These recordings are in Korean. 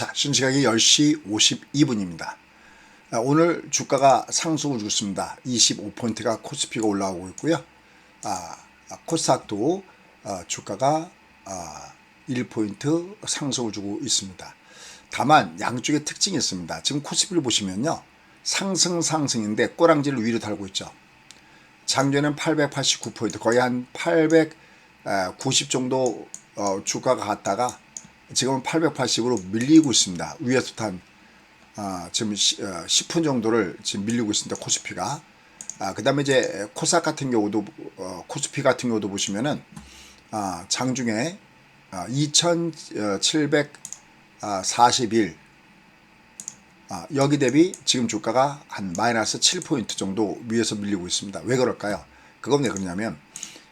자, 현시각이 10시 52분입니다. 오늘 주가가 상승을 주고 있습니다. 25포인트가 코스피가 올라오고 있고요. 아, 코스닥도 아, 주가가 아, 1포인트 상승을 주고 있습니다. 다만 양쪽의 특징이 있습니다. 지금 코스피를 보시면요. 상승 상승인데 꼬랑지를 위로 달고 있죠. 작년엔 889포인트 거의 한 890 정도 어, 주가가 갔다가 지금은 880으로 밀리고 있습니다. 위에서 한 아, 지금 시, 어, 10분 정도를 지금 밀리고 있습니다. 코스피가. 아, 그 다음에 이제 코스닥 같은 경우도 어, 코스피 같은 경우도 보시면은 아, 장중에 아, 2741 아, 여기 대비 지금 주가가 한 마이너스 7포인트 정도 위에서 밀리고 있습니다. 왜 그럴까요? 그건 왜 그러냐면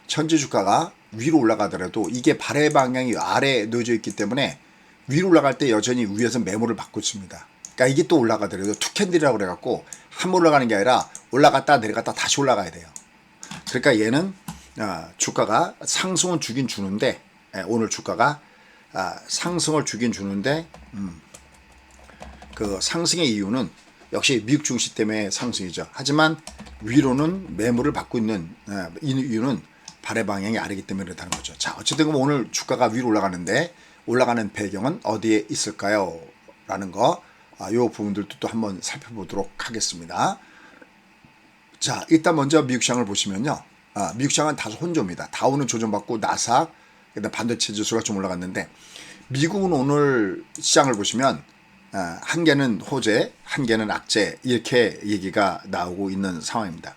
현재 주가가 위로 올라가더라도 이게 발의 방향이 아래에 놓여져 있기 때문에 위로 올라갈 때 여전히 위에서 매물을 받고 있습니다. 그러니까 이게 또 올라가더라도 투 캔들이라고 그래갖고 한 번 올라가는 게 아니라 올라갔다 내려갔다 다시 올라가야 돼요. 그러니까 얘는 어, 주가가 상승은 주긴 주는데 예, 오늘 주가가 아, 상승을 주긴 주는데 음, 그 상승의 이유는 역시 미국 증시 때문에 상승이죠. 하지만 위로는 매물을 받고 있는 예, 이 이유는 발의 방향이 아래기 때문에 그렇다는 거죠. 자, 어쨌든 오늘 주가가 위로 올라가는데 올라가는 배경은 어디에 있을까요? 라는 거, 아, 요 부분들도 또 한번 살펴보도록 하겠습니다. 자, 일단 먼저 미국 시장을 보시면요. 아, 미국 시장은 다소 혼조입니다. 다우는 조정받고 나삭, 그다음 반도체 지수가 좀 올라갔는데 미국은 오늘 시장을 보시면 아, 한 개는 호재, 한 개는 악재 이렇게 얘기가 나오고 있는 상황입니다.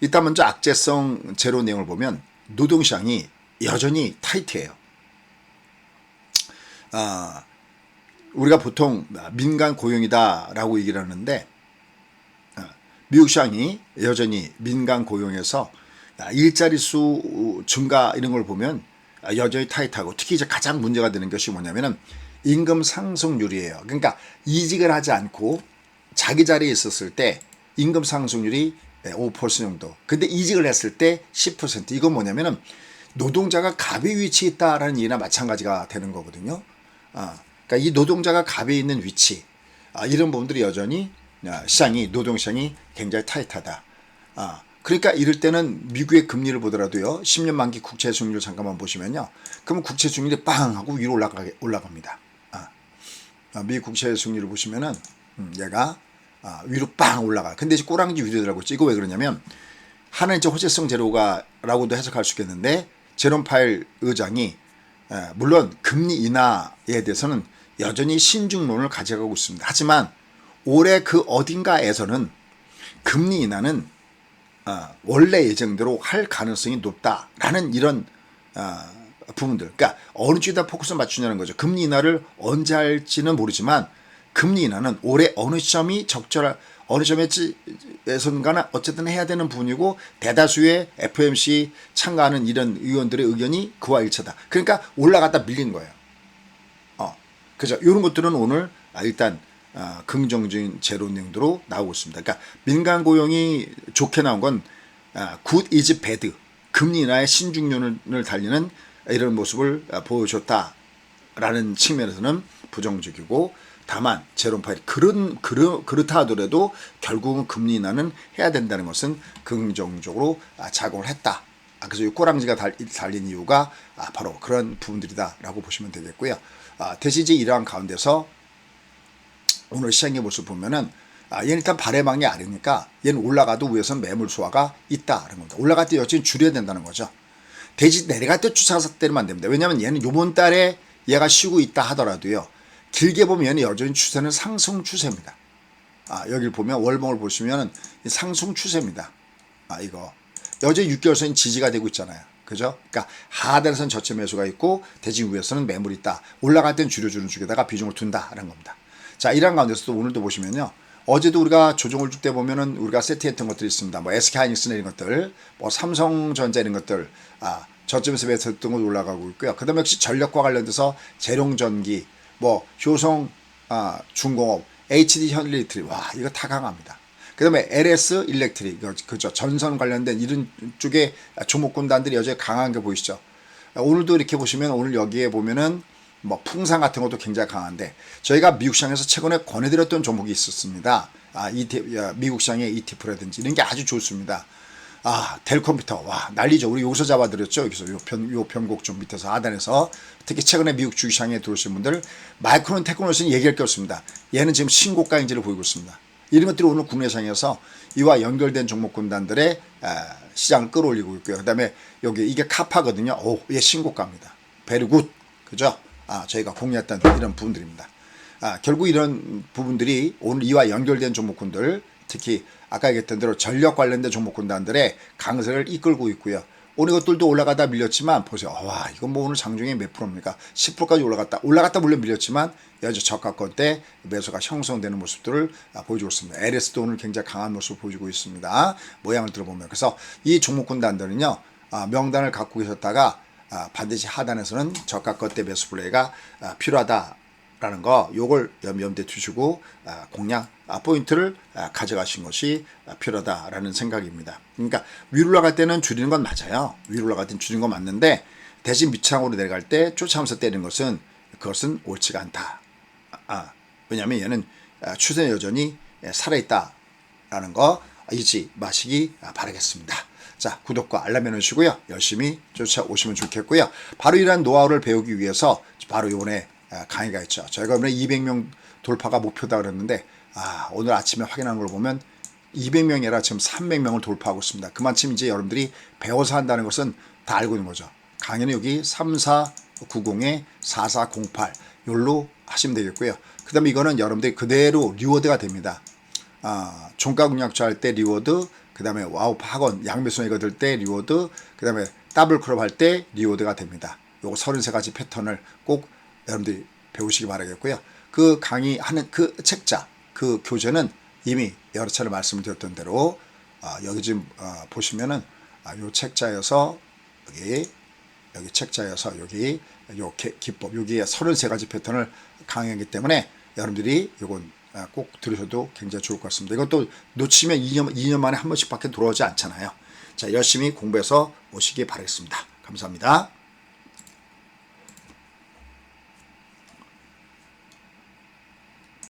일단 먼저 악재성 제로 내용을 보면 노동시장이 여전히 타이트해요. 아, 우리가 보통 민간 고용이다라고 얘기를 하는데 아, 미국 시장이 여전히 민간 고용에서 일자리 수 증가 이런 걸 보면 여전히 타이트하고 특히 이제 가장 문제가 되는 것이 뭐냐면은 임금 상승률이에요. 그러니까 이직을 하지 않고 자기 자리에 있었을 때 임금 상승률이 5% 정도. 근데 이직을 했을 때 10%. 이건 뭐냐면은 노동자가 갑의 위치에 있다라는 얘기나 마찬가지가 되는 거거든요. 아, 그러니까 이 노동자가 갑에 있는 위치. 아, 이런 부분들이 여전히 아, 시장이 노동 시장이 굉장히 타이트하다. 아, 그러니까 이럴 때는 미국의 금리를 보더라도요. 10년 만기 국채 수익률 잠깐만 보시면요. 그러면 국채 수익률이 빵 하고 위로 올라가 올라갑니다. 아, 아, 미국 국채 수익률을 보시면은 음, 얘가 아, 위로 빵 올라가. 근데 이제 꼬랑지 위로더라고. 이거 왜 그러냐면 하나는 이제 호재성 제로가라고도 해석할 수 있겠는데 제롬 파일 의장이 에, 물론 금리 인하에 대해서는 여전히 신중론을 가져가고 있습니다. 하지만 올해 그 어딘가에서는 금리 인하는 어, 원래 예정대로 할 가능성이 높다라는 이런 어, 부분들. 그러니까 어느 쪽에다 포커스를 맞추냐는 거죠. 금리 인하를 언제 할지는 모르지만 금리 인하는 올해 어느 시점이 적절한 어느 점에선가는 어쨌든 해야 되는 부분이고 대다수의 FMC 참가하는 이런 의원들의 의견이 그와 일치다. 그러니까 올라갔다 밀린 거예요. 어, 그죠? 이런 것들은 오늘 일단 어, 긍정적인 제로 내용으로 나오고 있습니다. 그러니까 민간 고용이 좋게 나온 건 어, good is bad. 금리 인하의 신중론을 달리는 이런 모습을 어, 보여줬다라는 측면에서는 부정적이고 다만 제롬 파일 그런 그르, 그렇다 하더라도 결국은 금리 인하는 해야 된다는 것은 긍정적으로 아, 작용을 했다. 아, 그래서 이 꼬랑지가 달, 달린 이유가 아, 바로 그런 부분들이다라고 보시면 되겠고요. 이제 이러한 가운데서 오늘 시장의 모습 보면은 아, 얘는 일단 발해망이 아래니까 얘는 올라가도 위에서 매물 수화가 있다라는 겁니다. 올라갈 때 여전히 줄여야 된다는 거죠. 대신 내려갈 때 추차사 때리면 안 됩니다. 왜냐하면 얘는 요번 달에 얘가 쉬고 있다 하더라도요. 길게 보면 여전히 추세는 상승 추세입니다. 아, 여기를 보면 월봉을 보시면 상승 추세입니다. 아, 이거. 여전히 6개월선 지지가 되고 있잖아요. 그죠? 그러니까 하단에서는 저체 매수가 있고 대진 위에서는 매물이 있다. 올라갈 땐 줄여주는 쪽에다가 비중을 둔다라는 겁니다. 자, 이런 가운데서도 오늘도 보시면요. 어제도 우리가 조정을 줄 때 보면은 우리가 세트했던 것들이 있습니다. 뭐 SK 하이닉스 이런 것들, 뭐 삼성전자 이런 것들, 아, 저점에서 매수했던 것 올라가고 있고요. 그 다음에 역시 전력과 관련돼서 재룡전기, 뭐 효성 아, 중공업, HD 현일리트리 와 이거 다 강합니다. 그 다음에 LS 일렉트릭 그죠 전선 관련된 이런 쪽에 종목군단들이 여전히 강한 게 보이시죠. 오늘도 이렇게 보시면 오늘 여기에 보면은 뭐 풍산 같은 것도 굉장히 강한데 저희가 미국 시장에서 최근에 권해드렸던 종목이 있었습니다. 아, 야, 미국 시장의 ETF라든지 이런 게 아주 좋습니다. 아, 델 컴퓨터. 와, 난리죠. 우리 여기서 잡아드렸죠. 여기서 요 편, 요 편곡 좀 밑에서 하단에서. 특히 최근에 미국 주식시장에 들어오신 분들, 마이크론 테크놀로지는 얘기할 게 없습니다. 얘는 지금 신고가 인지를 보이고 있습니다. 이런 것들이 오늘 국내 시장에서 이와 연결된 종목 군단들의 아, 시장을 끌어올리고 있고요. 그 다음에 여기 이게 카파거든요. 오, 얘 신고가입니다. 베르굿. 그죠? 아, 저희가 공유했던 이런 부분들입니다. 아, 결국 이런 부분들이 오늘 이와 연결된 종목군들 특히 아까 얘기했던 대로 전력 관련된 종목 군단들의 강세를 이끌고 있고요. 오늘 이것들도 올라가다 밀렸지만 보세요. 와 이건 뭐 오늘 장중에 몇 프로입니까? 10%까지 올라갔다. 올라갔다 물론 밀렸지만 여전 저가권 때 매수가 형성되는 모습들을 아, 보여주고 있습니다. LS도 오늘 굉장히 강한 모습을 보여주고 있습니다. 모양을 들어보면 그래서 이 종목군단들은요 아, 명단을 갖고 계셨다가 아, 반드시 하단에서는 저가권 때 매수 플레이가 아, 필요하다. 라는 거 요걸 염- 염두에 두시고 아, 공략 아, 포인트를 아, 가져가신 것이 아, 필요하다라는 생각입니다. 그러니까 위로 올라갈 때는 줄이는 건 맞아요. 위로 올라갈 때는 줄이는 건 맞는데 대신 밑창으로 내려갈 때 쫓아오면서 때리는 것은 그것은 옳지가 않다. 아, 왜냐하면 얘는 아, 추세 여전히 예, 살아있다라는 거 잊지 마시기 아, 바라겠습니다. 자 구독과 알람 해놓으시고요. 열심히 쫓아오시면 좋겠고요. 바로 이러한 노하우를 배우기 위해서 바로 이번에 아, 강의가 있죠. 저희가 이번에 200명 돌파가 목표다 그랬는데 아, 오늘 아침에 확인한 걸 보면 200명이 아니라 지금 300명을 돌파하고 있습니다. 그만큼 이제 여러분들이 배워서 한다는 것은 다 알고 있는 거죠. 강의는 여기 3490에 4408 요로 하시면 되겠고요. 그 다음에 이거는 여러분들이 그대로 리워드가 됩니다. 아, 종가 공략자 할때 리워드, 그 다음에 와우 학원 양매수 이거 들 때 리워드, 그 다음에 더블 크롭 할때 리워드가 됩니다. 요거 33가지 패턴을 꼭 여러분들이 배우시기 바라겠고요. 그 강의하는 그 책자, 그 교재는 이미 여러 차례 말씀을 드렸던 대로 아, 여기 지금 아, 보시면은 아, 요 책자여서 여기 여기 책자여서 여기 요 기- 기법 여기에 33가지 패턴을 강의하기 때문에 여러분들이 요건 아, 꼭 들으셔도 굉장히 좋을 것 같습니다. 이것도 놓치면 2년, 2년 만에 한 번씩 밖에 돌아오지 않잖아요. 자, 열심히 공부해서 오시기 바라겠습니다. 감사합니다.